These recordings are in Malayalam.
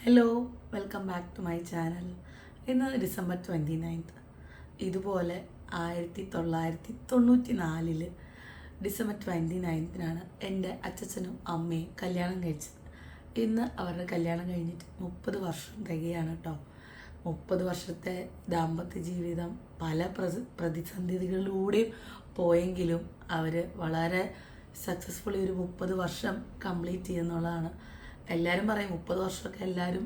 Hello welcome back to my channel ഇന്ന് ഡിസംബർ ട്വന്റി നയൻത്ത് ഇതുപോലെ ആയിരത്തി തൊള്ളായിരത്തി തൊണ്ണൂറ്റി നാലിൽ ഡിസംബർ ട്വന്റി നയൻത്തിനാണ് എന്റെ അച്ഛനും അമ്മയും കല്യാണം കഴിച്ചത്. ഇന്ന് അവരുടെ കല്യാണം കഴിഞ്ഞിട്ട് മുപ്പത് വർഷം തികയാണ് കേട്ടോ മുപ്പത് വർഷത്തെ ദാമ്പത്യ ജീവിതം പല പ്രതിസന്ധികളിലൂടെ പ്രതിസന്ധികളിലൂടെയും പോയെങ്കിലും അവർ വളരെ സക്സസ്ഫുള്ളി ഒരു മുപ്പത് വർഷം കംപ്ലീറ്റ് ചെയ്യുന്നുള്ളതാണ് എല്ലാവരും പറയും മുപ്പത് വർഷമൊക്കെ എല്ലാവരും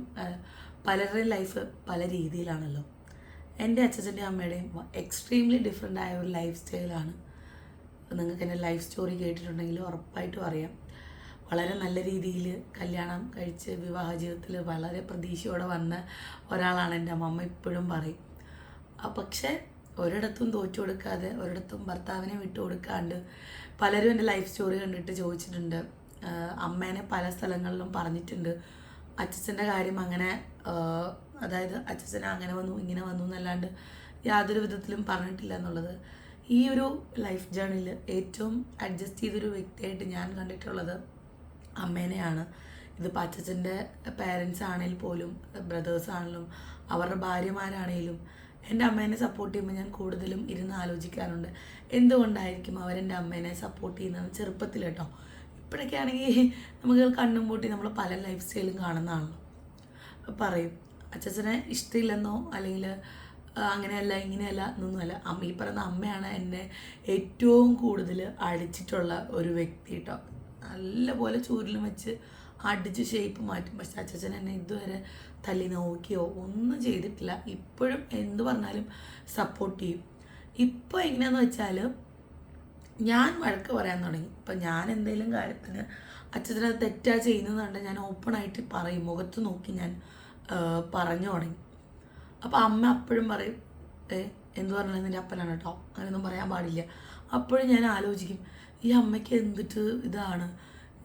പലരുടെയും ലൈഫ് പല രീതിയിലാണല്ലോ. എന്റെ അച്ഛന്റെയും അമ്മയുടെയും എക്സ്ട്രീംലി ഡിഫറെന്റ് ആയ ഒരു ലൈഫ് സ്റ്റൈലാണ് നിങ്ങൾക്ക് എന്റെ ലൈഫ് സ്റ്റോറി കേട്ടിട്ടുണ്ടെങ്കിൽ ഉറപ്പായിട്ടും അറിയാം. വളരെ നല്ല രീതിയിൽ കല്യാണം കഴിച്ച് വിവാഹ ജീവിതത്തിൽ വളരെ പ്രതീക്ഷയോടെ വന്ന ഒരാളാണ് എന്റെ അമ്മ അമ്മ ഇപ്പോഴും പറയും. പക്ഷേ ഒരിടത്തും തോറ്റു കൊടുക്കാതെ ഒരിടത്തും ഭർത്താവിനെ വിട്ടു കൊടുക്കാണ്ട് പലരും എന്റെ ലൈഫ് സ്റ്റോറി കണ്ടിട്ട് ചോദിച്ചിട്ടുണ്ട്. അമ്മേനെ പല സ്ഥലങ്ങളിലും പറഞ്ഞിട്ടുണ്ട്. അച്ഛച്ചന്റെ കാര്യം അങ്ങനെ അതായത് അച്ഛനെ അങ്ങനെ വന്നു ഇങ്ങനെ വന്നു എന്നല്ലാണ്ട് യാതൊരു വിധത്തിലും പറഞ്ഞിട്ടില്ല എന്നുള്ളത്. ഈ ഒരു ലൈഫ് ജേണിയിൽ ഏറ്റവും അഡ്ജസ്റ്റ് ചെയ്തൊരു വ്യക്തിയായിട്ട് ഞാൻ കണ്ടിട്ടുള്ളത് അമ്മേനെയാണ്. ഇതിപ്പോൾ അച്ഛച്ചന്റെ പേരൻസ് ആണെങ്കിൽ പോലും ബ്രദേഴ്സ് ആണെങ്കിലും അവരുടെ ഭാര്യമാരാണെങ്കിലും എന്റെ അമ്മേനെ സപ്പോർട്ട് ചെയ്യുമ്പോൾ ഞാൻ കൂടുതലും ഇരുന്ന് ആലോചിക്കാറുണ്ട്. എന്തുകൊണ്ടായിരിക്കും അവരെന്റെ അമ്മേനെ സപ്പോർട്ട് ചെയ്യുന്നത് ചെറുപ്പത്തിൽ കേട്ടോ. ഇപ്പോഴൊക്കെ ആണെങ്കിൽ നമുക്ക് കണ്ണും പൂട്ടി നമ്മൾ പല ലൈഫ് സ്റ്റൈലും കാണുന്നതാണല്ലോ പറയും അച്ഛച്ചനെ ഇഷ്ടമില്ലെന്നോ അല്ലെങ്കിൽ അങ്ങനെയല്ല ഇങ്ങനെയല്ല എന്നൊന്നുമല്ല അമ്മ ഈ പറയുന്ന അമ്മയാണ് എന്നെ ഏറ്റവും കൂടുതൽ അടിച്ചിട്ടുള്ള ഒരു വ്യക്തി കേട്ടോ നല്ലപോലെ ചൂരിലും വെച്ച് അടിച്ച് ഷേപ്പ് മാറ്റും. പക്ഷെ അച്ഛച്ചൻ എന്നെ ഇതുവരെ തല്ലി നോക്കിയോ? ഒന്നും ചെയ്തിട്ടില്ല. ഇപ്പോഴും എന്ത് പറഞ്ഞാലും സപ്പോർട്ട് ചെയ്യും. ഇപ്പോൾ എങ്ങനെയാണെന്ന് വെച്ചാൽ ഞാൻ വഴക്ക് പറയാൻ തുടങ്ങി. ഇപ്പം ഞാൻ എന്തെങ്കിലും കാര്യത്തിന് അച്ഛനെ തെറ്റാ ചെയ്യുന്നതുകൊണ്ട് ഞാൻ ഓപ്പണായിട്ട് പറയും. മുഖത്ത് നോക്കി ഞാൻ പറഞ്ഞു തുടങ്ങി. അപ്പോൾ അമ്മ അപ്പോഴും പറയും ഏ എന്ത് പറഞ്ഞാലും നിന്റെ അപ്പനാണ് കേട്ടോ അങ്ങനെയൊന്നും പറയാൻ പാടില്ല. അപ്പോഴും ഞാൻ ആലോചിക്കും ഈ അമ്മയ്ക്ക് എന്തിട്ട് ഇതാണ്?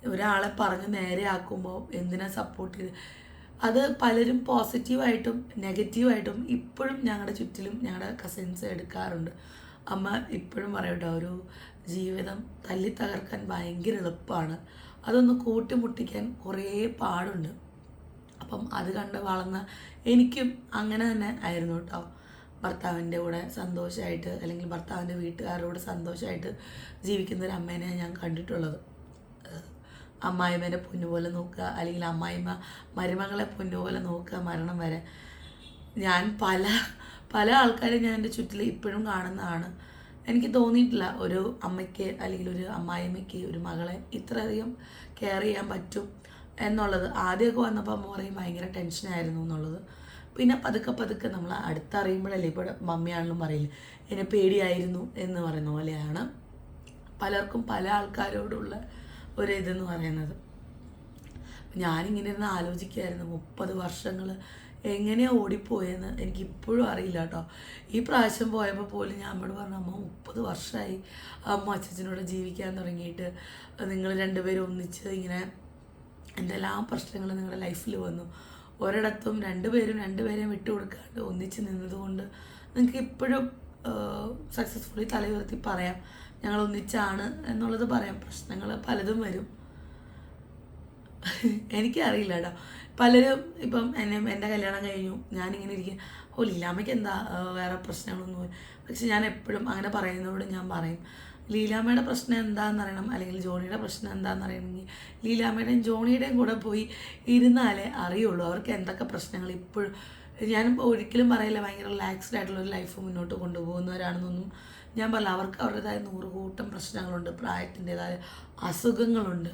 ഒരാളെ പറഞ്ഞ് നേരെ ആക്കുമ്പോൾ എന്തിനാ സപ്പോർട്ട് ചെയ്ത്? അത് പലരും പോസിറ്റീവായിട്ടും നെഗറ്റീവായിട്ടും ഇപ്പോഴും ഞങ്ങളുടെ ചുറ്റിലും ഞങ്ങളുടെ കസിൻസ് എടുക്കാറുണ്ട്. അമ്മ ഇപ്പോഴും പറയട്ടോ ഒരു ജീവിതം തല്ലി തകർക്കാൻ ഭയങ്കര എളുപ്പമാണ് അതൊന്ന് കൂട്ടിമുട്ടിക്കാൻ കുറേ പാടുണ്ട്. അപ്പം അത് കണ്ട് വളർന്ന എനിക്കും അങ്ങനെ തന്നെ ആയിരുന്നു കേട്ടോ ഭർത്താവിന്റെ കൂടെ സന്തോഷമായിട്ട് അല്ലെങ്കിൽ ഭർത്താവിന്റെ വീട്ടുകാരുടെ സന്തോഷമായിട്ട് ജീവിക്കുന്ന ഒരു അമ്മേനെ ഞാൻ കണ്ടിട്ടുള്ളത്. അമ്മായിമ്മേനെ പൊന്നുപോലെ നോക്കുക അല്ലെങ്കിൽ അമ്മായിമ്മ മരുമകളെ പൊന്നുപോലെ നോക്കുക മരണം വരെ. ഞാൻ പല പല ആൾക്കാരും ഞാൻ എന്റെ ചുറ്റിൽ ഇപ്പോഴും കാണുന്നതാണ്. എനിക്ക് തോന്നിയിട്ടില്ല ഒരു അമ്മയ്ക്ക് അല്ലെങ്കിൽ ഒരു അമ്മായിമ്മയ്ക്ക് ഒരു മകളെ ഇത്രയധികം കെയർ ചെയ്യാൻ പറ്റും എന്നുള്ളത്. ആദ്യമൊക്കെ വന്നപ്പോൾ അമ്മ പറയും ഭയങ്കര ടെൻഷനായിരുന്നു എന്നുള്ളത്. പിന്നെ പതുക്കെ പതുക്കെ നമ്മൾ അടുത്തറിയുമ്പോഴല്ലേ ഇപ്പോൾ മമ്മിയാണെന്നും പറയില്ല എന്നെ പേടിയായിരുന്നു എന്ന് പറയുന്ന പോലെയാണ് പലർക്കും പല ആൾക്കാരോടുള്ള ഒരു ഇതെന്ന് പറയുന്നത്. ഞാനിങ്ങനെ ഇരുന്ന് ആലോചിക്കുകയായിരുന്നു. മുപ്പത് വർഷങ്ങൾ എങ്ങനെയാണ് ഓടിപ്പോയെന്ന് എനിക്ക് ഇപ്പോഴും അറിയില്ല കേട്ടോ ഈ പ്രാവശ്യം പോയപ്പോൾ പോലും ഞാൻ അമ്മയോട് പറഞ്ഞു അമ്മ മുപ്പത് വർഷമായി അമ്മ അച്ഛനോട് ജീവിക്കാൻ തുടങ്ങിയിട്ട് നിങ്ങൾ രണ്ടുപേരും ഒന്നിച്ച് ഇങ്ങനെ എന്തെല്ലാം പ്രശ്നങ്ങൾ നിങ്ങളുടെ ലൈഫിൽ വന്നു. ഒരിടത്തും രണ്ടുപേരും രണ്ടുപേരെയും വിട്ടുകൊടുക്കാണ്ട് ഒന്നിച്ച് നിന്നതുകൊണ്ട് നിങ്ങൾക്ക് ഇപ്പോഴും സക്സസ്ഫുള്ളി ഉയർത്തി പറയാം. ഞങ്ങൾ ഒന്നിച്ചാണ് എന്നുള്ളത് പറയാം. പ്രശ്നങ്ങൾ പലതും വരും. എനിക്കറിയില്ല കേട്ടോ പലരും ഇപ്പം എന്നെ എന്റെ കല്യാണം കഴിഞ്ഞു. ഞാനിങ്ങനെ ഇരിക്കും ഓ ലീലാമ്മയ്ക്ക് എന്താ വേറെ പ്രശ്നങ്ങളൊന്നും ഇല്ല." പക്ഷെ ഞാൻ എപ്പോഴും അങ്ങനെ പറയുന്നതോട് ഞാൻ പറയും. ലീലാമ്മയുടെ പ്രശ്നം എന്താണെന്ന് അറിയണം. അല്ലെങ്കിൽ ജോണിയുടെ പ്രശ്നം എന്താണെന്ന് അറിയണമെങ്കിൽ ലീലാമ്മയുടെയും ജോണിയുടെയും കൂടെ പോയി ഇരുന്നാലേ അറിയുള്ളൂ. അവർക്ക് എന്തൊക്കെ പ്രശ്നങ്ങൾ ഇപ്പോഴും ഞാൻ ഒരിക്കലും പറയില്ല ഭയങ്കര റിലാക്സ്ഡ് ആയിട്ടുള്ള ഒരു ലൈഫ് മുന്നോട്ട് കൊണ്ടുപോകുന്നവരാണെന്നൊന്നും ഞാൻ പറയില്ല. അവർക്ക് അവരുടേതായ നൂറുകൂട്ടം പ്രശ്നങ്ങളുണ്ട്. പ്രായത്തിന്റെതായ അസുഖങ്ങളുണ്ട്.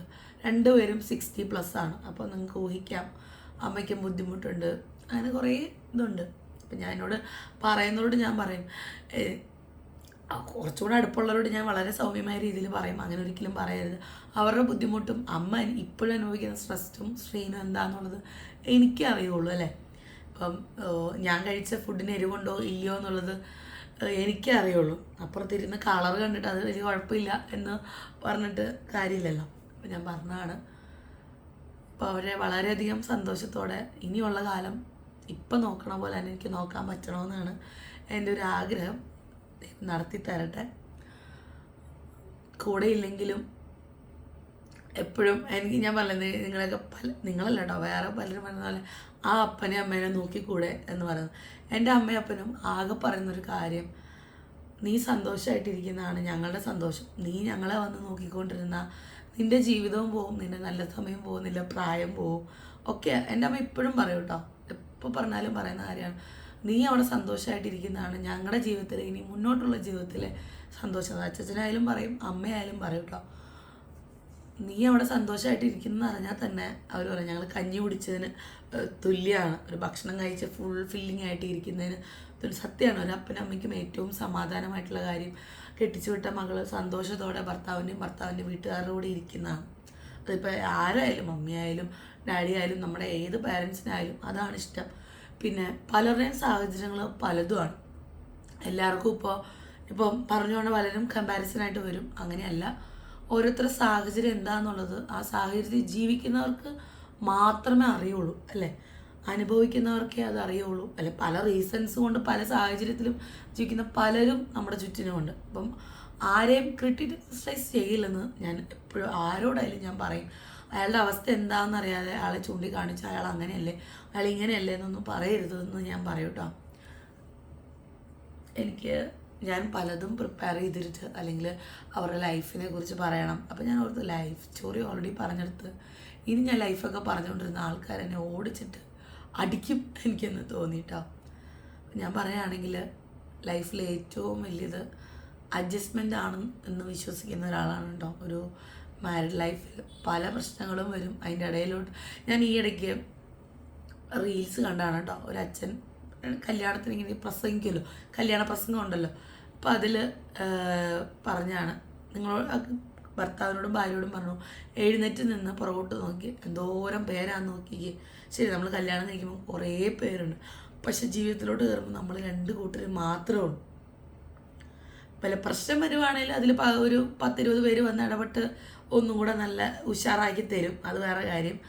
രണ്ടുപേരും സിക്സ്റ്റി പ്ലസ് ആണ്. അപ്പോൾ നിങ്ങൾക്ക് ഊഹിക്കാം. അമ്മയ്ക്കും ബുദ്ധിമുട്ടുണ്ട്. അങ്ങനെ കുറേ ഇതുണ്ട്. അപ്പം ഞാൻ എന്നോട് പറയുന്നതോട് ഞാൻ പറയും കുറച്ചുകൂടെ അടുപ്പുള്ളവരോട് ഞാൻ വളരെ സൗമ്യമായ രീതിയിൽ പറയും. അങ്ങനെ ഒരിക്കലും പറയരുത്. അവരുടെ ബുദ്ധിമുട്ടും അമ്മ ഇപ്പോഴും അനുഭവിക്കുന്ന സ്ട്രെസ്സും സ്ട്രെയിനും എന്താണെന്നുള്ളത് എനിക്കേ അറിയുള്ളൂ അല്ലേ? ഇപ്പം ഞാൻ കഴിച്ച ഫുഡിന് എരിവുണ്ടോ ഇല്ലയോ എന്നുള്ളത് എനിക്കേ അറിയുള്ളൂ അപ്പുറത്തിരുന്ന് കളർ കണ്ടിട്ട് അത് വലിയ കുഴപ്പമില്ല എന്ന് പറഞ്ഞിട്ട് കാര്യമില്ലല്ലോ. അപ്പം ഞാൻ പറഞ്ഞതാണ് അപ്പോൾ അവരെ വളരെയധികം സന്തോഷത്തോടെ ഇനിയുള്ള കാലം ഇപ്പം നോക്കണ പോലെ തന്നെ എനിക്ക് നോക്കാൻ പറ്റണമെന്നാണ് എന്റെ ഒരു ആഗ്രഹം. നടത്തി തരട്ടെ. കൂടെ ഇല്ലെങ്കിലും എപ്പോഴും എനിക്ക് ഞാൻ പറഞ്ഞത് നിങ്ങളൊക്കെ പല നിങ്ങളല്ല കേട്ടോ വേറെ പലരും പറഞ്ഞ പോലെ ആ അപ്പനെ അമ്മേനെ നോക്കിക്കൂടെ എന്ന് പറയുന്നത്. എന്റെ അമ്മയും അപ്പനും ആകെ പറയുന്നൊരു കാര്യം നീ സന്തോഷമായിട്ടിരിക്കുന്നതാണ് ഞങ്ങളുടെ സന്തോഷം. നീ ഞങ്ങളെ വന്ന് നോക്കിക്കൊണ്ടിരുന്ന നിന്റെ ജീവിതവും പോകും നിന്റെ നല്ല സമയം പോകും പ്രായം പോകും. ഒക്കെ എന്റെ അമ്മ ഇപ്പോഴും പറയും കേട്ടോ. എപ്പോൾ പറഞ്ഞാലും പറയുന്ന കാര്യമാണ്. നീ അവിടെ സന്തോഷമായിട്ടിരിക്കുന്നതാണ് ഞങ്ങളുടെ ജീവിതത്തിൽ ഇനി മുന്നോട്ടുള്ള ജീവിതത്തിൽ സന്തോഷം. അച്ഛനായാലും പറയും അമ്മയായാലും പറയും കേട്ടോ. നീ അവിടെ സന്തോഷമായിട്ട് ഇരിക്കുന്ന അറിഞ്ഞാൽ തന്നെ അവർ പറയും ഞങ്ങൾ കഞ്ഞി കുടിച്ചതിന് തുല്യമാണ് ഒരു ഭക്ഷണം കഴിച്ച് ഫുൾ ഫില്ലിംഗ് ആയിട്ട് ഇരിക്കുന്നതിന് സത്യമാണ്. ഒരു അപ്പനും അമ്മയ്ക്കും ഏറ്റവും സമാധാനമായിട്ടുള്ള കാര്യം. കെട്ടിച്ചു വിട്ട മകൾ സന്തോഷത്തോടെ ഭർത്താവിന്റെയും ഭർത്താവിന്റെ വീട്ടുകാരുടെ കൂടെ ഇരിക്കുന്നതാണ് അതിപ്പോൾ ആരായാലും മമ്മിയായാലും ഡാഡി ആയാലും നമ്മുടെ ഏത് പാരൻസിനായാലും അതാണ് ഇഷ്ടം. പിന്നെ പലരുടെയും സാഹചര്യങ്ങൾ പലതുമാണ്. എല്ലാവർക്കും ഇപ്പോൾ ഇപ്പം പറഞ്ഞുകൊണ്ട് പലരും കമ്പാരിസനായിട്ട് വരും. അങ്ങനെയല്ല. ഓരോരുത്തരുടെ സാഹചര്യം എന്താണെന്നുള്ളത് ആ സാഹചര്യത്തിൽ ജീവിക്കുന്നവർക്ക് മാത്രമേ അറിയുള്ളൂ അല്ലേ? അനുഭവിക്കുന്നവർക്കേ അത് അറിയുള്ളൂ അല്ലെ പല റീസൺസ് കൊണ്ട് പല സാഹചര്യത്തിലും ജീവിക്കുന്ന പലരും നമ്മുടെ ചുറ്റിനുമുണ്ട്. അപ്പം ആരെയും ക്രിട്ടിസൈസ് ചെയ്യില്ലെന്ന് ഞാൻ എപ്പോഴും ആരോടായാലും ഞാൻ പറയും. അയാളുടെ അവസ്ഥ എന്താണെന്ന് അറിയാതെ അയാളെ ചൂണ്ടിക്കാണിച്ച് അയാൾ അങ്ങനെയല്ലേ അയാൾ ഇങ്ങനെയല്ലേ എന്നൊന്നും പറയരുതെന്ന് ഞാൻ പറയും എനിക്ക് ഞാൻ പലതും പ്രിപ്പയർ ചെയ്തിട്ട് അല്ലെങ്കിൽ അവരുടെ ലൈഫിനെ കുറിച്ച് പറയണം. അപ്പോൾ ഞാൻ ഓർത്ത് ലൈഫ് സ്റ്റോറി ഓൾറെഡി പറഞ്ഞെടുത്ത്. ഇനി ഞാൻ ലൈഫൊക്കെ പറഞ്ഞുകൊണ്ടിരുന്ന ആൾക്കാരെന്നെ ഓടിച്ചിട്ട് അടിക്കും എനിക്കെന്ന് തോന്നിയിട്ടോ. ഞാൻ പറയുകയാണെങ്കിൽ ലൈഫിൽ ഏറ്റവും വലിയത് അഡ്ജസ്റ്റ്മെന്റ് ആണ് എന്ന് വിശ്വസിക്കുന്ന ഒരാളാണ് കേട്ടോ ഒരു മാരിഡ് ലൈഫിൽ പല പ്രശ്നങ്ങളും വരും. അതിന്റെ ഇടയിലോട്ട് ഞാൻ ഈ ഇടയ്ക്ക് റീൽസ് കണ്ടാണ് കേട്ടോ ഒരു അച്ഛൻ കല്യാണത്തിന് ഇങ്ങനെ പ്രസംഗിക്കുമല്ലോ കല്യാണ പ്രസംഗം ഉണ്ടല്ലോ. അപ്പോൾ അതിൽ പറഞ്ഞാണ്. നിങ്ങൾ ഭർത്താവിനോടും ഭാര്യയോടും പറഞ്ഞു എഴുന്നേറ്റ് നിന്ന് പുറകോട്ട് നോക്കി എന്തോരം പേരാന്ന് നോക്കിക്കേ. ശരി നമ്മൾ കല്യാണം കഴിക്കുമ്പോൾ കുറേ പേരുണ്ട്. പക്ഷെ ജീവിതത്തിലോട്ട് കയറുമ്പോൾ നമ്മൾ രണ്ട് കൂട്ടർ മാത്രമേ ഉള്ളൂ. വല്ല പ്രശ്നം വരുവാണെങ്കിൽ അതിൽ ഒരു പത്തിരുപത് പേര് വന്ന് ഇടപെട്ട് ഒന്നും കൂടെ നല്ല ഉഷാറാക്കി തരും. അത് വേറെ കാര്യം.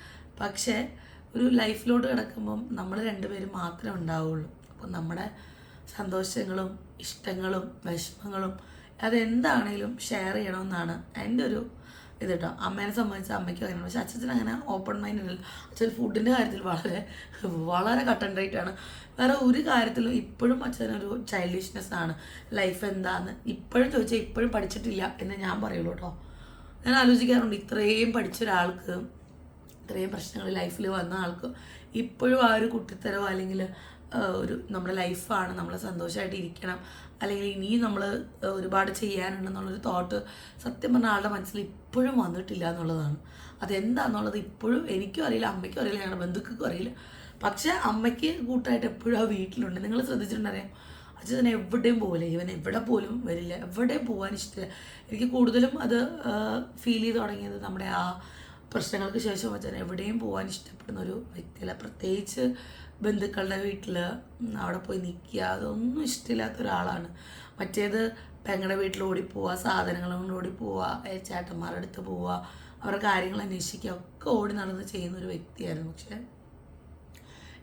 പക്ഷേ ഒരു ലൈഫിലോട്ട് കിടക്കുമ്പം നമ്മൾ രണ്ടുപേരും മാത്രമേ ഉണ്ടാവുള്ളൂ. അപ്പം നമ്മുടെ സന്തോഷങ്ങളും ഇഷ്ടങ്ങളും വിഷമങ്ങളും അതെന്താണേലും ഷെയർ ചെയ്യണമെന്നാണ് എന്റെ ഒരു ഇത് കേട്ടോ അമ്മേനെ സംബന്ധിച്ച് അമ്മയ്ക്ക് അങ്ങനെ പക്ഷെ അച്ഛൻ അങ്ങനെ ഓപ്പൺ മൈൻഡ് അല്ല അച്ഛൻ ഫുഡിന്റെ കാര്യത്തിൽ വളരെ വളരെ കട്ടൺ റേറ്റ് ആണ്. വേറെ ഒരു കാര്യത്തിലും ഇപ്പോഴും അച്ഛനൊരു ചൈൽഡിഷ്നെസ് ആണ്. ലൈഫ് എന്താന്ന് ഇപ്പോഴും ചോദിച്ചാൽ ഇപ്പോഴും പഠിച്ചിട്ടില്ല എന്ന് ഞാൻ പറയുള്ളൂ കേട്ടോ ഞാൻ ആലോചിക്കാറുണ്ട് ഇത്രയും പഠിച്ച ഒരാൾക്ക് ഇത്രയും പ്രശ്നങ്ങൾ ലൈഫിൽ വന്ന ആൾക്ക് ഇപ്പോഴും ആ ഒരു കുട്ടിത്തരോ അല്ലെങ്കിൽ ഒരു നമ്മുടെ ലൈഫാണ് നമ്മൾ സന്തോഷമായിട്ട് ഇരിക്കണം. അല്ലെങ്കിൽ ഇനിയും നമ്മൾ ഒരുപാട് ചെയ്യാനുണ്ടെന്നുള്ളൊരു തോട്ട് സത്യം പറഞ്ഞ ആളുടെ മനസ്സിൽ ഇപ്പോഴും വന്നിട്ടില്ല എന്നുള്ളതാണ്. അതെന്താണെന്നുള്ളത് ഇപ്പോഴും എനിക്കും അറിയില്ല അമ്മയ്ക്കും അറിയില്ല ഞങ്ങളുടെ ബന്ധുക്കൾക്കും അറിയില്ല. പക്ഷെ അമ്മയ്ക്ക് കൂട്ടായിട്ട് എപ്പോഴും ആ വീട്ടിലുണ്ട്. നിങ്ങൾ ശ്രദ്ധിച്ചിട്ടുണ്ടറിയാം അച്ഛൻ എവിടെയും പോകില്ല ഇവൻ എവിടെ പോലും വരില്ല. എവിടെയും പോകാൻ ഇഷ്ടമില്ല. എനിക്ക് കൂടുതലും അത് ഫീൽ ചെയ്ത് തുടങ്ങിയത് നമ്മുടെ ആ പ്രശ്നങ്ങൾക്ക് ശേഷം അച്ഛൻ എവിടെയും പോകാൻ ഇഷ്ടപ്പെടുന്ന ഒരു വ്യക്തിയല്ല. പ്രത്യേകിച്ച് ബന്ധുക്കളുടെ വീട്ടിൽ അവിടെ പോയി നിൽക്കുക അതൊന്നും ഇഷ്ടമില്ലാത്ത ഒരാളാണ്. മറ്റേത് പെങ്ങളുടെ വീട്ടിൽ ഓടിപ്പോവുക സാധനങ്ങൾ കൊണ്ട് ഓടിപ്പോവുക ചേട്ടന്മാരുടെ അടുത്ത് പോവുക അവരുടെ കാര്യങ്ങൾ അന്വേഷിക്കുക ഒക്കെ ഓടി നടന്ന് ചെയ്യുന്ന ഒരു വ്യക്തിയായിരുന്നു. പക്ഷേ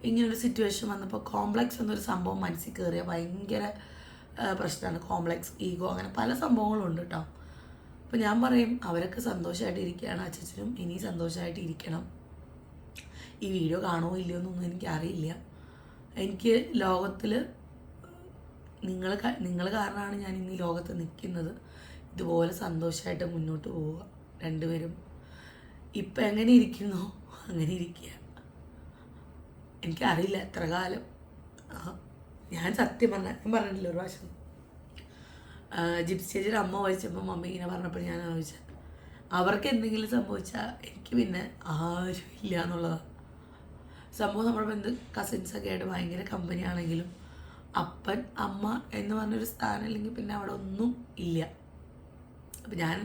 ഇങ്ങനൊരു സിറ്റുവേഷൻ വന്നപ്പോൾ കോംപ്ലക്സ് എന്നൊരു സംഭവം മനസ്സിൽ കയറിയ ഭയങ്കര പ്രശ്നമാണ്. കോംപ്ലക്സ് ഈഗോ അങ്ങനെ പല സംഭവങ്ങളും ഉണ്ട് കേട്ടോ അപ്പോൾ ഞാൻ പറയും അവരൊക്കെ സന്തോഷമായിട്ട് ഇരിക്കുകയാണ് അച്ഛനും ഇനി സന്തോഷമായിട്ട് ഇരിക്കണം ഈ വീഡിയോ കാണുമോ ഇല്ലയോ എന്നൊന്നും എനിക്കറിയില്ല. എനിക്ക് ലോകത്തിൽ നിങ്ങൾ നിങ്ങൾ കാരണമാണ് ഞാൻ ഇന്ന് ലോകത്ത് നിൽക്കുന്നത്. ഇതുപോലെ സന്തോഷമായിട്ട് മുന്നോട്ട് പോവുക രണ്ടുപേരും. ഇപ്പം എങ്ങനെ ഇരിക്കുന്നു? അങ്ങനെ ഇരിക്കുക എനിക്കറിയില്ല എത്ര കാലം. ഞാൻ സത്യം പറഞ്ഞ ഞാൻ പറഞ്ഞിട്ടില്ല ഒരു പ്രാവശ്യം? ജിപ്സി ചേച്ചിയുടെ അമ്മ വായിച്ചപ്പോൾ മമ്മി ഇങ്ങനെ പറഞ്ഞപ്പോൾ ഞാൻ ആലോചിച്ച അവർക്ക് എന്തെങ്കിലും സംഭവിച്ചാൽ എനിക്ക് പിന്നെ ആരും ഇല്ല എന്നുള്ളതാണ് സംഭവം നമ്മുടെ ബന്ധു കസിൻസൊക്കെ ആയിട്ട് ഭയങ്കര കമ്പനിയാണെങ്കിലും അപ്പൻ അമ്മ എന്ന് പറഞ്ഞൊരു സ്ഥാനം ഇല്ലെങ്കിൽ പിന്നെ അവിടെ ഒന്നും ഇല്ല. അപ്പം ഞാൻ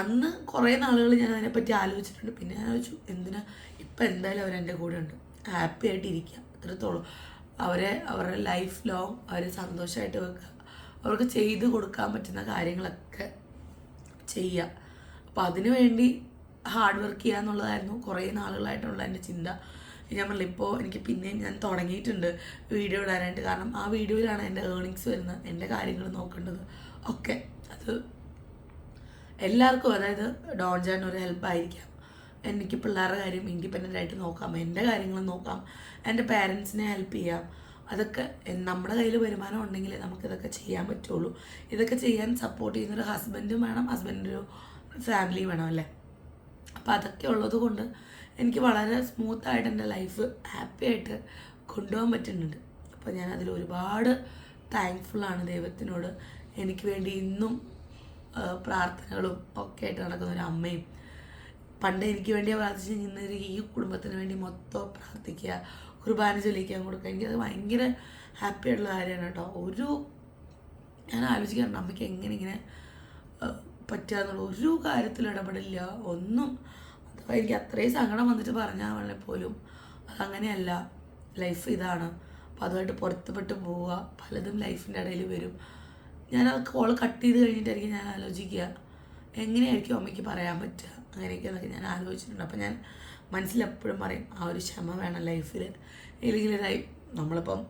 അന്ന് കുറേ നാളുകൾ ഞാൻ അതിനെപ്പറ്റി ആലോചിച്ചിട്ടുണ്ട്. പിന്നെ ഞാൻ ആലോചിച്ചു എന്തിനാ? ഇപ്പം എന്തായാലും അവരെന്റെ കൂടെ ഉണ്ട്. ഹാപ്പി ആയിട്ട് ഇരിക്കുക അത്രത്തോളം അവരെ അവരുടെ ലൈഫ് ലോങ് അവരെ സന്തോഷമായിട്ട് വെക്കുക. അവർക്ക് ചെയ്ത് കൊടുക്കാൻ പറ്റുന്ന കാര്യങ്ങളൊക്കെ ചെയ്യുക അപ്പോൾ അതിനു വേണ്ടി ഹാർഡ് വർക്ക് ചെയ്യുക എന്നുള്ളതായിരുന്നു കുറേ നാളുകളായിട്ടുള്ള എന്റെ ചിന്ത. ഞാൻ പറഞ്ഞില്ല ഇപ്പോൾ എനിക്ക് പിന്നെയും ഞാൻ തുടങ്ങിയിട്ടുണ്ട് വീഡിയോ ഇടാനായിട്ട്. കാരണം ആ വീഡിയോയിലാണ് എന്റെ ഏർണിങ്സ് വരുന്നത് എന്റെ കാര്യങ്ങൾ നോക്കേണ്ടത് ഒക്കെ. അത് എല്ലാവർക്കും അതായത് ഡോൺ ജാൻ ഒരു ഹെൽപ്പായിരിക്കാം എനിക്ക് പിള്ളേരുടെ കാര്യം ഇൻഡിപെൻഡന്റ് ആയിട്ട് നോക്കാം എന്റെ കാര്യങ്ങൾ നോക്കാം എന്റെ പാരൻസിനെ ഹെൽപ്പ് ചെയ്യാം. അതൊക്കെ നമ്മുടെ കയ്യിൽ വരുമാനം ഉണ്ടെങ്കിൽ നമുക്കിതൊക്കെ ചെയ്യാൻ പറ്റുള്ളൂ. ഇതൊക്കെ ചെയ്യാൻ സപ്പോർട്ട് ചെയ്യുന്നൊരു ഹസ്ബൻഡും വേണം ഹസ്ബൻഡിന്റെ ഒരു ഫാമിലിയും വേണം അല്ലേ? അപ്പോൾ അതൊക്കെ ഉള്ളത് കൊണ്ട് എനിക്ക് വളരെ സ്മൂത്തായിട്ട് എന്റെ ലൈഫ് ഹാപ്പി ആയിട്ട് കൊണ്ടുപോകാൻ പറ്റുന്നുണ്ട്. അപ്പോൾ ഞാൻ അതിൽ ഒരുപാട് താങ്ക്ഫുള്ളാണ് ദൈവത്തിനോട്. എനിക്ക് വേണ്ടി ഇന്നും പ്രാർത്ഥനകളും ഒക്കെ ആയിട്ട് നടക്കുന്ന ഒരു അമ്മയും. പണ്ട് എനിക്ക് വേണ്ടിയാണ് പ്രാർത്ഥിച്ച് ഇന്നൊരു ഈ കുടുംബത്തിന് വേണ്ടി മൊത്തം പ്രാർത്ഥിക്കുക കുർബാന ചൊല്ലിക്കാൻ കൊടുക്കുക. അത് ഭയങ്കര ഹാപ്പി ആയിട്ടുള്ള കാര്യമാണ് കേട്ടോ. ഒരു ഞാൻ ആലോചിക്കാറുണ്ട് അമ്മയ്ക്ക് എങ്ങനെ ഇങ്ങനെ ഏഹ്, പറ്റുക ഒരു കാര്യത്തിൽ ഇടപെടില്ല. ഒന്നും അഥവാ എനിക്ക് അത്രയും സങ്കടം വന്നിട്ട് പറഞ്ഞാൽ വേണേ പോലും അതങ്ങനെയല്ല ലൈഫ് ഇതാണ്. അപ്പോൾ അതുമായിട്ട് പുറത്തുപെട്ട് പോവുക. പലതും ലൈഫിന്റെ ഇടയിൽ വരും. ഞാൻ ആ കോൾ കട്ട് ചെയ്ത് കഴിഞ്ഞിട്ടായിരിക്കും ഞാൻ ആലോചിക്കുക. എങ്ങനെയായിരിക്കും അമ്മയ്ക്ക് പറയാൻ പറ്റുക? അങ്ങനെയൊക്കെ ഞാൻ ആലോചിച്ചിട്ടുണ്ട്. അപ്പോൾ ഞാൻ മനസ്സിലെപ്പോഴും പറയും ആ ഒരു ക്ഷമ വേണം ലൈഫിൽ ഇല്ലെങ്കിൽ ലൈഫ് നമ്മളിപ്പം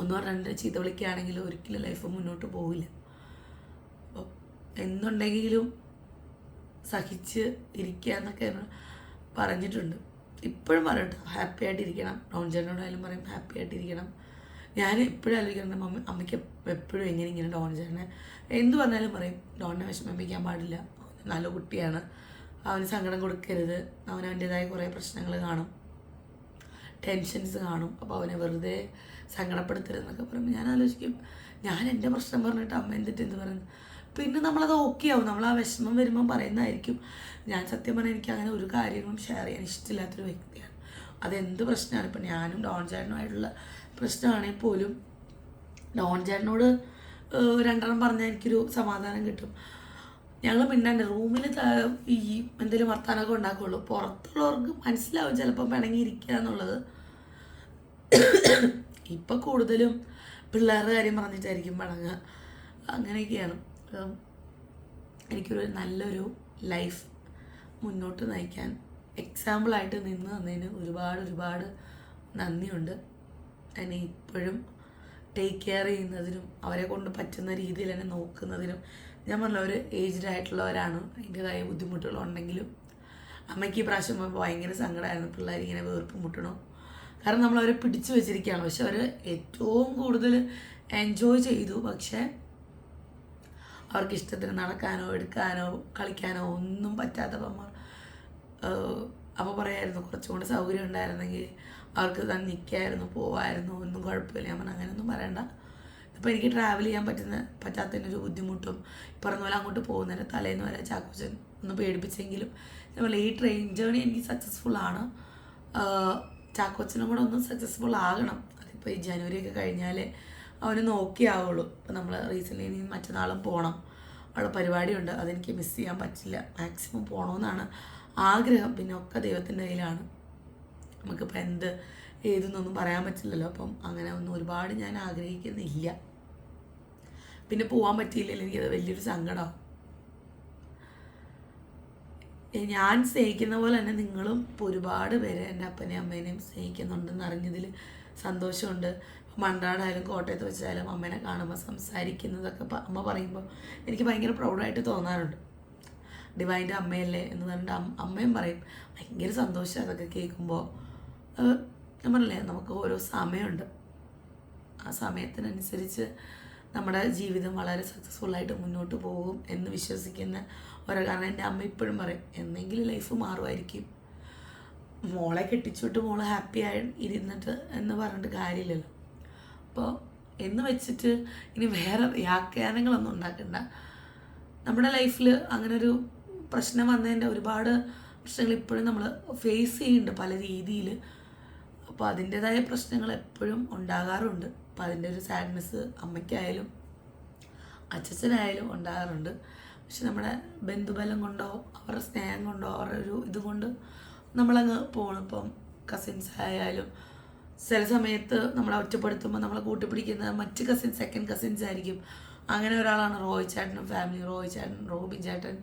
ഒന്നോ രണ്ടോ ചീത്ത വിളിക്കുകയാണെങ്കിൽ ഒരിക്കലും ലൈഫ് മുന്നോട്ട് പോവില്ല. അപ്പോൾ എന്തുണ്ടെങ്കിലും സഹിച്ച് ഇരിക്കുക എന്നൊക്കെ പറഞ്ഞിട്ടുണ്ട്. ഇപ്പോഴും പറയട്ടെ ഹാപ്പി ആയിട്ടിരിക്കണം. ഡോൺ ചേട്ടനോടായാലും പറയും ഹാപ്പി ആയിട്ടിരിക്കണം. ഞാൻ എപ്പോഴും ആലോചിക്കണം മമ്മി അമ്മയ്ക്ക് എപ്പോഴും എങ്ങനെ ഇങ്ങനെ ഡോൺ ചേട്ടനെ എന്ത് പറഞ്ഞാലും പറയും ഡോണിനെ വിഷമിപ്പിക്കാൻ പാടില്ല. നല്ല കുട്ടിയാണ്. അവന് സങ്കടം കൊടുക്കരുത്. അവൻ അവന്റെതായ കുറേ പ്രശ്നങ്ങൾ കാണും. ടെൻഷൻസ് കാണും. അപ്പോൾ അവനെ വെറുതെ സങ്കടപ്പെടുത്തരുതെന്നൊക്കെ പറയുമ്പോൾ ഞാൻ ആലോചിക്കും ഞാൻ എന്റെ പ്രശ്നം പറഞ്ഞിട്ട് അമ്മ എന്തിട്ട് എന്ത് പറയുന്നു? പിന്നെ നമ്മളത് ഓക്കെ ആവും. നമ്മൾ ആ വിഷമം വരുമ്പം പറയുന്നതായിരിക്കും. ഞാൻ സത്യം പറഞ്ഞാൽ എനിക്ക് അങ്ങനെ ഒരു കാര്യങ്ങളും ഷെയർ ചെയ്യാൻ ഇഷ്ടമില്ലാത്തൊരു വ്യക്തിയാണ്. അതെന്ത് പ്രശ്നമാണ്? ഇപ്പം ഞാനും ഡോൺ ചേട്ടനുമായിട്ടുള്ള പ്രശ്നമാണെങ്കിൽ പോലും ഡോൺ ചേട്ടനോട് രണ്ടെണ്ണം പറഞ്ഞാൽ എനിക്കൊരു സമാധാനം കിട്ടും. ഞങ്ങൾ മിണ്ടാണ്ട് റൂമിൽ ഈ എന്തെങ്കിലും വർത്താനമൊക്കെ ഉണ്ടാക്കുള്ളൂ. പുറത്തുള്ളവർക്ക് മനസ്സിലാവും ചിലപ്പോൾ പിണങ്ങിയിരിക്കുക എന്നുള്ളത്. ഇപ്പം കൂടുതലും പിള്ളേരുടെ കാര്യം പറഞ്ഞിട്ടായിരിക്കും പിണങ്ങുക. അങ്ങനെയൊക്കെയാണ്. എനിക്കൊരു നല്ലൊരു ലൈഫ് മുന്നോട്ട് നയിക്കാൻ എക്സാമ്പിളായിട്ട് നിന്ന് തന്നതിന് ഒരുപാട് ഒരുപാട് നന്ദിയുണ്ട്. എന്നെ ഇപ്പോഴും ടേക്ക് കെയർ ചെയ്യുന്നതിനും അവരെ കൊണ്ട് പറ്റുന്ന രീതിയിൽ എന്നെ നോക്കുന്നതിനും ഞാൻ പറഞ്ഞ ഒരു ഏജ്ഡ് ആയിട്ടുള്ളവരാണ്. അതിന്റെതായ ബുദ്ധിമുട്ടുകളുണ്ടെങ്കിലും അമ്മയ്ക്ക് ഈ പ്രാവശ്യം ഭയങ്കര സങ്കടമായിരുന്നു. പിള്ളേർ ഇങ്ങനെ വീർപ്പ് മുട്ടണോ. കാരണം നമ്മൾ അവരെ പിടിച്ചു വെച്ചിരിക്കുകയാണ്. പക്ഷെ അവർ ഏറ്റവും കൂടുതൽ എൻജോയ് ചെയ്തു. പക്ഷേ അവർക്ക് ഇഷ്ടത്തിന് നടക്കാനോ എടുക്കാനോ കളിക്കാനോ ഒന്നും പറ്റാത്തപ്പോൾ നമ്മൾ അപ്പോൾ പറയായിരുന്നു കുറച്ചും കൂടെ സൗകര്യം ഉണ്ടായിരുന്നെങ്കിൽ അവർക്ക് നിൽക്കായിരുന്നു പോവായിരുന്നു ഒന്നും കുഴപ്പമില്ല. ഞാൻ പറഞ്ഞാൽ അങ്ങനെയൊന്നും പറയണ്ട. ഇപ്പോൾ എനിക്ക് ട്രാവൽ ചെയ്യാൻ പറ്റുന്ന പറ്റാത്തതിനൊരു ബുദ്ധിമുട്ടും ഈ പറഞ്ഞ പോലെ അങ്ങോട്ട് പോകുന്നതിന് തലേന്ന് വരെ ചാക്കോച്ചൻ ഒന്ന് പേടിപ്പിച്ചെങ്കിലും നമ്മൾ ഈ ട്രെയിൻ ജേണി എനിക്ക് സക്സസ്ഫുൾ ആണ്. ചാക്കോച്ചനും കൂടെ ഒന്ന് സക്സസ്ഫുൾ ആകണം. അതിപ്പോൾ ഈ ജനുവരി ഒക്കെ കഴിഞ്ഞാലേ അവന് നോക്കിയാവുള്ളൂ ഇപ്പം നമ്മൾ റീസെന്റ്ലി ഇനി മറ്റന്നാളും പോകണം അവിടെ പരിപാടിയുണ്ട്. അതെനിക്ക് മിസ് ചെയ്യാൻ പറ്റില്ല. മാക്സിമം പോകണമെന്നാണ് ആഗ്രഹം. പിന്നെ ഒക്കെ ദൈവത്തിന്റെ കയ്യിലാണ്. നമുക്കിപ്പോൾ എന്ത് ഏതെന്നൊന്നും പറയാൻ പറ്റില്ലല്ലോ. അപ്പം അങ്ങനെ ഒന്നും ഒരുപാട് ഞാൻ ആഗ്രഹിക്കുന്നില്ല. പിന്നെ പോകാൻ പറ്റിയില്ലല്ലോ എനിക്കത് വലിയൊരു സങ്കടമാണ് ഞാൻ സ്നേഹിക്കുന്ന പോലെ തന്നെ നിങ്ങളും ഇപ്പോൾ ഒരുപാട് പേരെ എന്റെ അപ്പനെയും അമ്മേനെയും സ്നേഹിക്കുന്നുണ്ടെന്ന് അറിഞ്ഞതിൽ സന്തോഷമുണ്ട്. മണ്ടാടായാലും കോട്ടയത്ത് വെച്ചാലും അമ്മേനെ കാണുമ്പോൾ സംസാരിക്കുന്നതൊക്കെ അമ്മ പറയുമ്പോൾ എനിക്ക് ഭയങ്കര പ്രൗഡായിട്ട് തോന്നാറുണ്ട്. ഡിവൈന്റെ അമ്മയല്ലേ എന്ന് പറഞ്ഞിട്ട് അമ്മ- അമ്മയും പറയും. ഭയങ്കര സന്തോഷം അതൊക്കെ കേൾക്കുമ്പോൾ നമ്മളല്ലേ നമുക്ക് ഓരോ സമയമുണ്ട്. ആ സമയത്തിനനുസരിച്ച് നമ്മുടെ ജീവിതം വളരെ സക്സസ്ഫുൾ ആയിട്ട് മുന്നോട്ട് പോകും എന്ന് വിശ്വസിക്കുന്ന ഒരാൾ കാരണം എന്റെ അമ്മ ഇപ്പോഴും പറയും എന്നെങ്കിലും ലൈഫ് മാറുമായിരിക്കും. മോളെ കെട്ടിച്ചുവിട്ട് മോൾ ഹാപ്പി ആയി ഇരുന്നിട്ട് എന്ന് പറഞ്ഞിട്ട് കാര്യമില്ലല്ലോ. അപ്പോൾ എന്ന് വെച്ചിട്ട് ഇനി വേറെ വ്യാഖ്യാനങ്ങളൊന്നും ഉണ്ടാക്കണ്ട. നമ്മുടെ ലൈഫിൽ അങ്ങനൊരു പ്രശ്നം വന്നതിന്റെ ഒരുപാട് പ്രശ്നങ്ങൾ ഇപ്പോഴും നമ്മൾ ഫേസ് ചെയ്യുന്നുണ്ട് പല രീതിയിൽ അപ്പോൾ അതിന്റെതായ പ്രശ്നങ്ങൾ എപ്പോഴും ഉണ്ടാകാറുണ്ട്. അപ്പോൾ അതിന്റെ ഒരു സാഡ്നെസ് അമ്മയ്ക്കായാലും അച്ഛച്ചനായാലും ഉണ്ടാകാറുണ്ട്. പക്ഷെ നമ്മുടെ ബന്ധുബലം കൊണ്ടോ അവരുടെ സ്നേഹം കൊണ്ടോ അവരുടെ ഒരു ഇതുകൊണ്ട് നമ്മളങ്ങ് പോകണം ഇപ്പം കസിൻസ് ആയാലും ചില സമയത്ത് നമ്മളെ ഒറ്റപ്പെടുത്തുമ്പോൾ നമ്മളെ കൂട്ടിപ്പിടിക്കുന്ന മറ്റ് കസിൻസ് സെക്കൻഡ് കസിൻസ് ആയിരിക്കും. അങ്ങനെ ഒരാളാണ് റോയ് ചേട്ടനും ഫാമിലി റോയ് ചേട്ടൻ റോബിൻ ചേട്ടൻ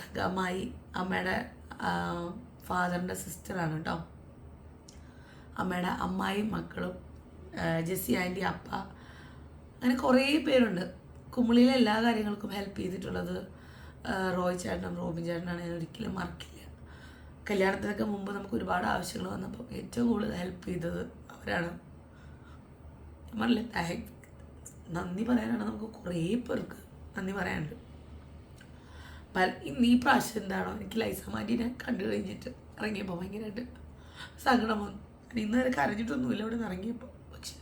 തങ്കമ്മായി അമ്മയുടെ ഫാദറിന്റെ സിസ്റ്ററാണ് കേട്ടോ അമ്മയുടെ അമ്മായും മക്കളും ജെസ്സി ആന്റി അപ്പ. അങ്ങനെ കുറേ പേരുണ്ട്. കുമിളിയിലെ എല്ലാ കാര്യങ്ങൾക്കും ഹെൽപ്പ് ചെയ്തിട്ടുള്ളത് റോയ് ചേട്ടനും റോബിൻ ചേട്ടനാണ്. ഞാൻ ഒരിക്കലും മറക്കില്ല. കല്യാണത്തിനൊക്കെ മുമ്പ് നമുക്ക് ഒരുപാട് ആവശ്യങ്ങൾ വന്നപ്പോൾ ഏറ്റവും കൂടുതൽ ഹെൽപ്പ് ചെയ്തത് അവരാണ്. നന്ദി പറയാനാണ് നമുക്ക് കുറേ പേർക്ക് നന്ദി പറയാനുണ്ട്. പല ഈ പ്രാവശ്യം എന്താണോ എനിക്ക് ലൈസമാന്റിനെ കണ്ടു കഴിഞ്ഞിട്ട് ഇറങ്ങിയപ്പോൾ ഭയങ്കരമായിട്ട് സങ്കടം വന്നു. ഇന്ന് വരെ കരഞ്ഞിട്ടൊന്നുമില്ല അവിടെ നിന്ന് ഇറങ്ങിയപ്പോൾ പക്ഷെ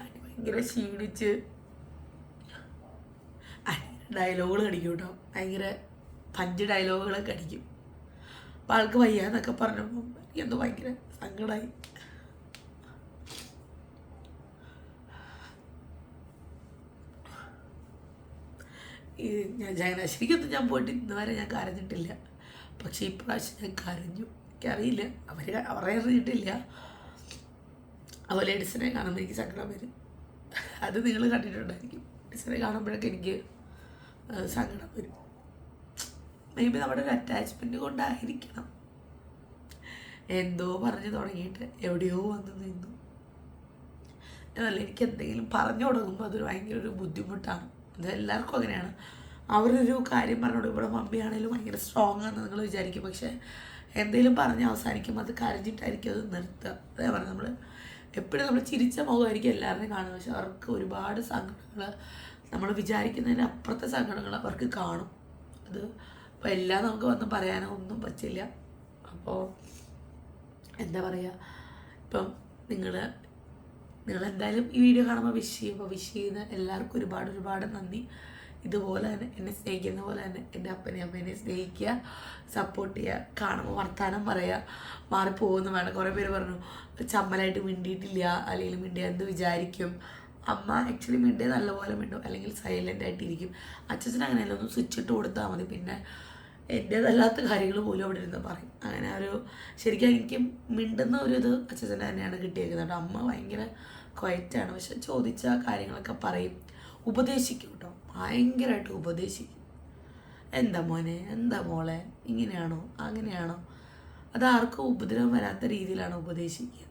അനി ഭയങ്കര ക്ഷീണിച്ച്. ഡയലോഗുകൾ കടിക്കും കേട്ടോ ഭയങ്കര പഞ്ച് ഡയലോഗുകളൊക്കെ അടിക്കും. അപ്പം ആൾക്ക് വയ്യാന്നൊക്കെ പറഞ്ഞപ്പം എനിക്കെന്തോ ഭയങ്കര സങ്കടമായി ഈ ഞാൻ ചങ്ങനാശ്ശേരിക്കൊന്നും ഞാൻ പോയിട്ട് ഇന്ന് വരെ ഞാൻ കരഞ്ഞിട്ടില്ല. പക്ഷേ ഇപ്രാവശ്യം ഞാൻ കരഞ്ഞു. എനിക്കറിയില്ല. അവർ അവരെ അറിഞ്ഞിട്ടില്ല. അതുപോലെ എഡിസനെ കാണുമ്പോൾ എനിക്ക് സങ്കടം വരും. അത് നിങ്ങൾ കണ്ടിട്ടുണ്ടായിരിക്കും. ടീച്ചറെ കാണുമ്പോഴൊക്കെ എനിക്ക് സങ്കടം വരും. മേ ബി നമ്മുടെ ഒരു അറ്റാച്ച്മെന്റ് കൊണ്ടായിരിക്കണം. എന്തോ പറഞ്ഞു തുടങ്ങിയിട്ട് എവിടെയോ വന്ന് നിന്നു. എന്നല്ല എനിക്ക് എന്തെങ്കിലും പറഞ്ഞു തുടങ്ങുമ്പോൾ അതൊരു ഭയങ്കര ഒരു ബുദ്ധിമുട്ടാണ്. അത് എല്ലാവർക്കും അങ്ങനെയാണ്. അവരൊരു കാര്യം പറഞ്ഞോട് ഇവിടെ മമ്മിയാണെങ്കിലും ഭയങ്കര സ്ട്രോങ് ആണെന്ന് നിങ്ങൾ വിചാരിക്കും. പക്ഷേ എന്തെങ്കിലും പറഞ്ഞ് അവസാനിക്കുമ്പോൾ അത് കരഞ്ഞിട്ടായിരിക്കും അത് നിർത്തുക. അതേ നമ്മൾ എപ്പോഴും നമ്മൾ ചിരിച്ച മുഖമായിരിക്കും എല്ലാവരുടെയും കാണുന്നത്. പക്ഷെ അവർക്ക് ഒരുപാട് സങ്കടങ്ങൾ നമ്മൾ വിചാരിക്കുന്നതിന് അപ്പുറത്തെ സങ്കടങ്ങൾ അവർക്ക് കാണും. അത് അപ്പോൾ എല്ലാം നമുക്ക് വന്ന് പറയാനോ ഒന്നും പറ്റില്ല. അപ്പോൾ എന്താ പറയുക ഇപ്പം നിങ്ങൾ എന്തായാലും ഈ വീഡിയോ കാണുമ്പോൾ വിഷ് ചെയ്യുമ്പോൾ വിഷ് ചെയ്യുന്ന എല്ലാവർക്കും ഒരുപാട് ഒരുപാട് നന്ദി. ഇതുപോലെ തന്നെ എന്നെ സ്നേഹിക്കുന്ന പോലെ തന്നെ എന്റെ അപ്പനെയും അമ്മേനെ സ്നേഹിക്കുക സപ്പോർട്ട് ചെയ്യുക കാണുമ്പോൾ വർത്തമാനം പറയുക മാറിപ്പോകുന്നു വേണം. കുറേ പേര് പറഞ്ഞു ചമ്മലായിട്ട് മിണ്ടിയിട്ടില്ല അല്ലെങ്കിൽ മിണ്ടിയ എന്ത് വിചാരിക്കും. അമ്മ ആക്ച്വലി മിണ്ടിയ നല്ലപോലെ മിണ്ടും അല്ലെങ്കിൽ സൈലന്റ് ആയിട്ടിരിക്കും അച്ഛൻ അങ്ങനെയല്ല ഒന്ന് സ്വിച്ച് ഇട്ട് കൊടുത്താൽ മതി. പിന്നെ എന്റേതല്ലാത്ത കാര്യങ്ങൾ പോലും അവിടെ ഇരുന്ന് പറയും. അങ്ങനെ ഒരു ശരിക്കും എനിക്ക് മിണ്ടുന്ന ഒരു ഇത് അച്ഛൻ തന്നെയാണ് കിട്ടിയേക്കുന്നത് കേട്ടോ. അമ്മ ഭയങ്കര ക്വയറ്റാണ് പക്ഷെ ചോദിച്ച കാര്യങ്ങളൊക്കെ പറയും. ഉപദേശിക്കും കേട്ടോ. ഭയങ്കരമായിട്ട് ഉപദേശിക്കും. എന്താ മോനെ? എന്താ മോളെ? ഇങ്ങനെയാണോ? അങ്ങനെയാണോ? അത് ആർക്കും ഉപദ്രവം വരാത്ത രീതിയിലാണ് ഉപദേശിക്കുക.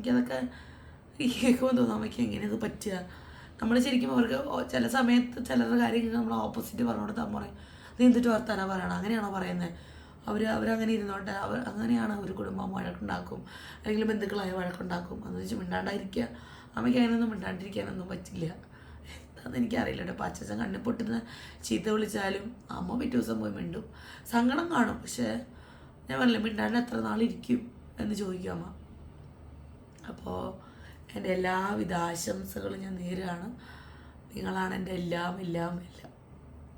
എനിക്കതൊക്കെ കേൾക്കുമ്പോൾ തോന്നും അമ്മയ്ക്ക് എങ്ങനെ ഇത് പറ്റുക? നമ്മൾ ശരിക്കും അവർക്ക് ചില സമയത്ത് ചിലരുടെ കാര്യങ്ങൾ നമ്മൾ ഓപ്പോസിറ്റ് പറഞ്ഞു കൊടുത്താൽ പറയും നീ എന്തിട്ട് വർത്താനാ പറയണം? അങ്ങനെയാണോ പറയുന്നത് അവർ അവരങ്ങനെ ഇരുന്നോട്ടെ അവർ അങ്ങനെയാണ് അവർ കുടുംബം വഴക്കുണ്ടാക്കും. അല്ലെങ്കിൽ ബന്ധുക്കളായ വഴക്കുണ്ടാക്കും. എന്ന് വെച്ച് മിണ്ടാണ്ടായിരിക്കുക. അമ്മയ്ക്ക് അങ്ങനെയൊന്നും മിണ്ടാണ്ടിരിക്കാനൊന്നും പറ്റില്ല. എന്താണെന്ന് എനിക്കറിയില്ല കേട്ടോ. പച്ചച്ചൻ കണ്ണിൽ പൊട്ടുന്ന ചീത്ത വിളിച്ചാലും അമ്മ പിറ്റേ ദിവസം പോയി മിണ്ടും. സങ്കടം കാണും. പക്ഷേ ഞാൻ പറഞ്ഞില്ല മിണ്ടാണ്ട് എത്ര നാളിരിക്കും എന്ന് ചോദിക്കും അമ്മ. അപ്പോൾ എന്റെ എല്ലാവിധ ആശംസകളും ഞാൻ നേരാണ് നിങ്ങളാണ് എന്റെ എല്ലാം എല്ലാം എല്ലാം.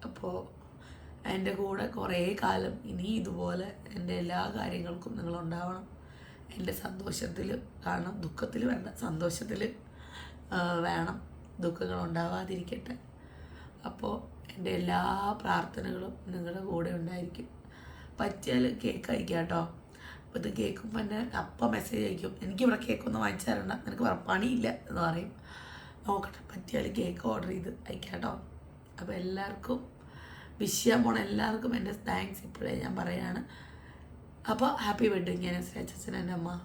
അപ്പോൾ എന്റെ കൂടെ കുറേ കാലം ഇനി ഇതുപോലെ എന്റെ എല്ലാ കാര്യങ്ങൾക്കും നിങ്ങളുണ്ടാവണം. എന്റെ സന്തോഷത്തിൽ കാരണം ദുഃഖത്തിൽ വേണ്ട സന്തോഷത്തിൽ വേണം ദുഃഖങ്ങൾ ഉണ്ടാവാതിരിക്കട്ടെ. അപ്പോൾ എന്റെ എല്ലാ പ്രാർത്ഥനകളും നിങ്ങളുടെ കൂടെ ഉണ്ടായിരിക്കും. പറ്റിയാൽ കേക്ക് അയക്കാം കേട്ടോ. ഇത് കേൾക്കുമ്പോൾ എന്നെ അപ്പം മെസ്സേജ് അയക്കും. എനിക്കിവിടെ കേക്കൊന്നും വാങ്ങിച്ചു നിനക്ക് വേറെ പണിയില്ല എന്ന് പറയും. നോക്കട്ടെ പറ്റിയാൽ കേക്ക് ഓർഡർ ചെയ്ത് അയക്കാം കേട്ടോ അപ്പോൾ എല്ലാവർക്കും വിഷ് ചെയ്യാൻ പോണ എല്ലാവർക്കും എന്റെ താങ്ക്സ് ഇപ്പോഴേ ഞാൻ പറയാണ്. അപ്പോൾ ഹാപ്പി വെഡിങ് ഞാൻ അച്ഛൻ എന്റെ അമ്മ.